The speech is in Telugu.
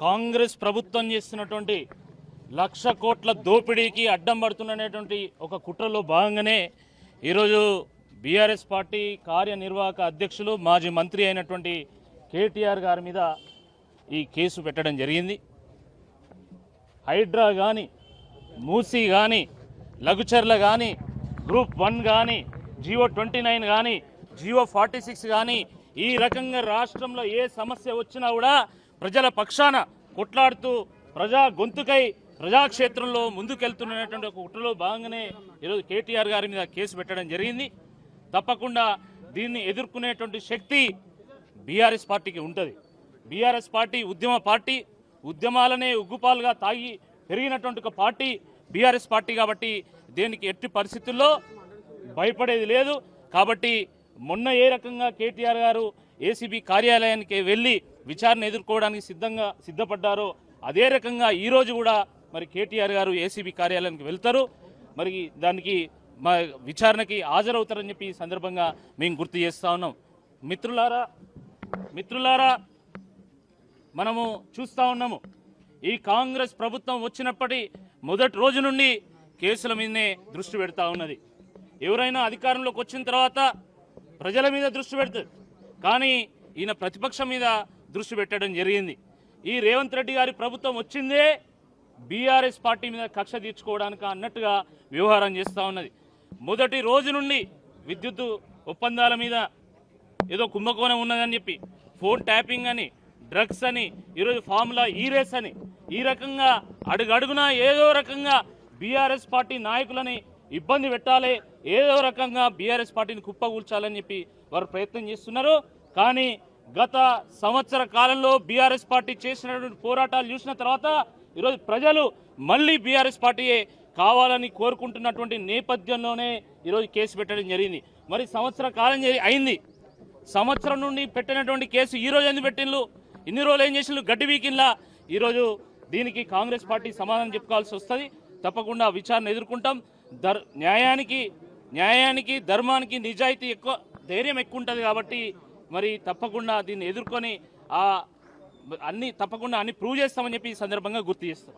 కాంగ్రెస్ ప్రభుత్వం చేస్తున్నటువంటి లక్ష కోట్ల దోపిడీకి అడ్డం పడుతున్నటువంటి ఒక కుట్రలో భాగంగానే ఈరోజు బీఆర్ఎస్ పార్టీ కార్యనిర్వాహక అధ్యక్షులు మాజీ మంత్రి అయినటువంటి కేటీఆర్ గారి మీద ఈ కేసు పెట్టడం జరిగింది. హైడ్రా కానీ మూసీ కానీ లఘుచర్ల కానీ గ్రూప్ వన్ కానీ జియో ట్వంటీ నైన్ కానీ జియో ఫార్టీ సిక్స్ కానీ ఈ రకంగా రాష్ట్రంలో ఏ సమస్య వచ్చినా కూడా ప్రజల పక్షాన కొట్లాడుతూ ప్రజా గొంతుకై ప్రజాక్షేత్రంలో ముందుకెళ్తున్నటువంటి ఒక కుట్రలో భాగంగానే ఈరోజు కేటీఆర్ గారి మీద కేసు పెట్టడం జరిగింది. తప్పకుండా దీన్ని ఎదుర్కొనేటువంటి శక్తి బీఆర్ఎస్ పార్టీకి ఉంటుంది. బీఆర్ఎస్ పార్టీ ఉద్యమ పార్టీ ఉద్యమాలనే ఉగ్గుపాలుగా తాగి పెరిగినటువంటి ఒక పార్టీ బీఆర్ఎస్ పార్టీ కాబట్టి దీనికి ఎట్టి పరిస్థితుల్లో భయపడేది లేదు. కాబట్టి మొన్న ఏ రకంగా కేటీఆర్ గారు ఏసీబీ కార్యాలయానికి వెళ్ళి విచారణ ఎదుర్కోవడానికి సిద్ధంగా సిద్ధపడ్డారో అదే రకంగా ఈరోజు కూడా మరి కేటీఆర్ గారు ఏసీబీ కార్యాలయానికి వెళ్తారు. మరి దానికి మా విచారణకి హాజరవుతారని చెప్పి ఈ సందర్భంగా మేము గుర్తు చేస్తా ఉన్నాం. మిత్రులారా మిత్రులారా మనము చూస్తూ ఉన్నాము. ఈ కాంగ్రెస్ ప్రభుత్వం వచ్చినప్పటి మొదటి రోజు నుండి కేసుల మీదనే దృష్టి పెడతా ఉన్నది. ఎవరైనా అధికారంలోకి వచ్చిన తర్వాత ప్రజల మీద దృష్టి పెడుతుంది కానీ ఈయన ప్రతిపక్షం మీద దృష్టి పెట్టడం జరిగింది. ఈ రేవంత్ రెడ్డి గారి ప్రభుత్వం వచ్చిందే బీఆర్ఎస్ పార్టీ మీద కక్ష తీర్చుకోవడానికి అన్నట్టుగా వ్యవహారం చేస్తూ ఉన్నది. మొదటి రోజు నుండి విద్యుత్ ఒప్పందాల మీద ఏదో కుంభకోణం ఉన్నదని చెప్పి ఫోన్ ట్యాపింగ్ అని డ్రగ్స్ అని ఈరోజు ఫార్ములా ఈ రేస్ అని ఈ రకంగా అడుగడుగునా ఏదో రకంగా బీఆర్ఎస్ పార్టీ నాయకులని ఇబ్బంది పెట్టాలి. ఏదో రకంగా బీఆర్ఎస్ పార్టీని కుప్పగూల్చాలని చెప్పి వారు ప్రయత్నం చేస్తున్నారు. కానీ గత సంవత్సర కాలంలో బీఆర్ఎస్ పార్టీ చేసినటువంటి పోరాటాలు చూసిన తర్వాత ఈరోజు ప్రజలు మళ్ళీ బీఆర్ఎస్ పార్టీయే కావాలని కోరుకుంటున్నటువంటి నేపథ్యంలోనే ఈరోజు కేసు పెట్టడం జరిగింది. మరి సంవత్సర కాలం జరి- అయింది. సంవత్సరం నుండి పెట్టినటువంటి కేసు ఈ రోజు ఎందుకు పెట్టిండ్రు? ఇన్ని రోజులు ఏం చేసిండ్రు? గడ్డి వీకిన్లా ఈరోజు దీనికి కాంగ్రెస్ పార్టీ సమాధానం చెప్పుకోవాల్సి వస్తుంది. తప్పకుండా విచారణ ఎదుర్కొంటాం. దర్ న్యాయానికి న్యాయానికి ధర్మానికి నిజాయితీ ఎక్కువ ధైర్యం ఎక్కువ ఉంటుంది కాబట్టి మరి తప్పకుండా దీన్ని ఎదుర్కొని ఆ అన్ని తప్పకుండా అన్ని ప్రూవ్ చేస్తామని చెప్పి ఈ సందర్భంగా గుర్తు చేస్తాం.